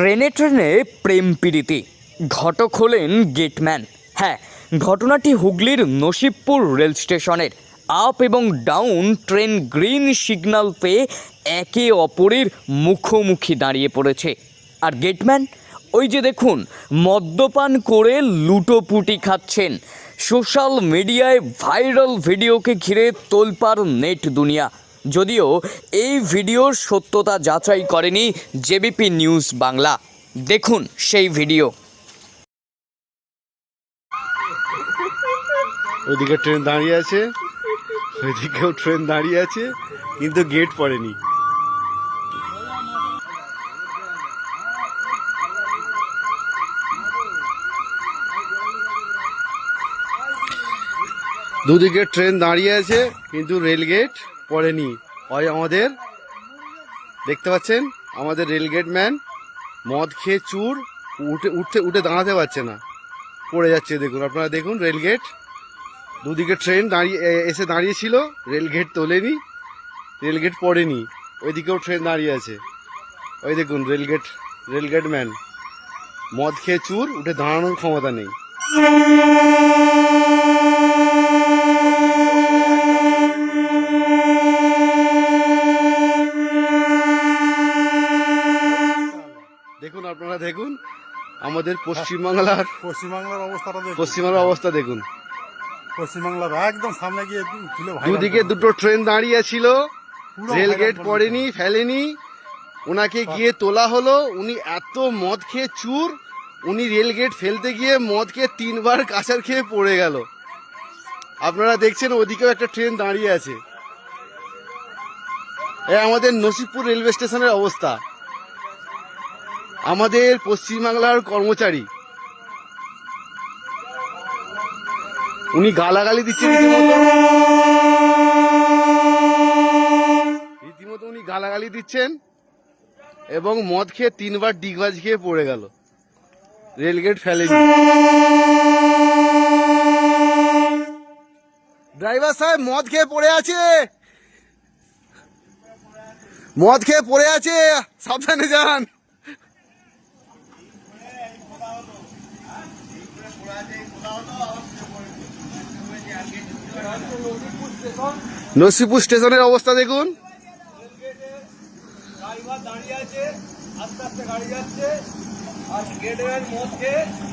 ট্রেনে ট্রেনে প্রেম পীড়িতি ঘটক হলেন গেটম্যান। হ্যাঁ ঘটনাটি হুগলির নসিবপুর রেল স্টেশনের। আপ এবং ডাউন ট্রেন গ্রিন সিগন্যাল পেয়ে একে অপরের মুখোমুখি দাঁড়িয়ে পড়েছে। আর গেটম্যান? ওই যে দেখুন, মদ্যপান করে লুটোপুটি খাচ্ছেন। সোশ্যাল মিডিয়ায় ভাইরাল ভিডিওকে ঘিরে তোলপাড় নেট দুনিয়া। যদিও এই ভিডিওর সত্যতা যাচাই করেনি জেবিপি নিউজ বাংলা। দেখুন সেই ভিডিও। ওইদিকে ট্রেন দাঁড়িয়ে আছে, ওইদিকেও ট্রেন দাঁড়িয়ে আছে, কিন্তু গেট পড়েনি। দুদিকে ট্রেন দাঁড়িয়ে আছে, কিন্তু রেল গেট পড়েনি। হয় আমাদের, দেখতে পাচ্ছেন? আমাদের রেল গেট ম্যান মদ খেয়ে চুর, উঠে উঠতে উঠে দাঁড়াতে পারছে না। পড়ে যাচ্ছে, দেখুন, আপনারা দেখুন রেল গেট দুদিকে ট্রেন দাঁড়িয়ে এসে দাঁড়িয়েছিল রেল গেট তোলেনি রেল গেট পড়েনি, ওইদিকেও ট্রেন দাঁড়িয়ে আছে। ওই দেখুন rail gate rail gate man মদ খেয়ে চুর, উঠে দাঁড়ানোর ক্ষমতা নেই। দেখুন আপনারা দেখুন আমাদের পশ্চিমবাংলার পশ্চিমবাংলার অবস্থাটা দেখুন। পশ্চিমবাংলার অবস্থা দেখুন। পশ্চিমবাংলার একদম সামনে গিয়ে দুদিকে দুটো ট্রেন দাঁড়িয়ে ছিল পুরো রেল গেট পড়েনি ফেলেনি। ওনাকে গিয়ে তোলা হলো উনি এত মদ খেয়ে চুর উনি রেল গেট ফেলতে গিয়ে মদ খেয়ে তিনবার কাঁচার খেয়ে পড়ে গেল। আপনারা দেখছেন ওদিকেও একটা ট্রেন দাঁড়িয়ে আছে। এ আমাদের নসিবপুর রেলওয়ে স্টেশনের অবস্থা। আমাদের পশ্চিমবাংলার কর্মচারী। উনি গালাগালি দিচ্ছেন রীতিমতো। উনি গালাগালি দিচ্ছেন এবং মদ খেয়ে তিনবার ডিগবাজ খেয়ে পড়ে গেল। রেলগেট ফেলেনি। ড্রাইভার সাহেব, মদ খেয়ে পড়ে আছে। মদ খেয়ে পড়ে আছে। সাবধানে যান। নসিপুর স্টেশনের অবস্থা দেখুন।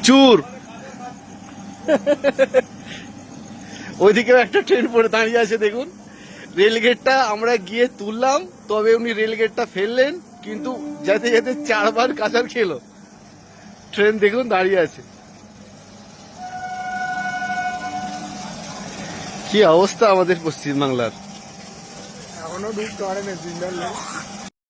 চুর। ওইদিকেও একটা ট্রেন পড়ে দাঁড়িয়ে আছে, দেখুন। রেলগেটটা আমরা গিয়ে তুললাম, তবে উনি রেলগেটটা ফেললেন, কিন্তু যেতে যেতে চারবার কাঁচার খেলো। ট্রেন দেখুন দাঁড়িয়ে আছে। কি অবস্থা আমাদের পশ্চিমবাংলার? এখনও ঢুকতে পারেনি সিগন্যাল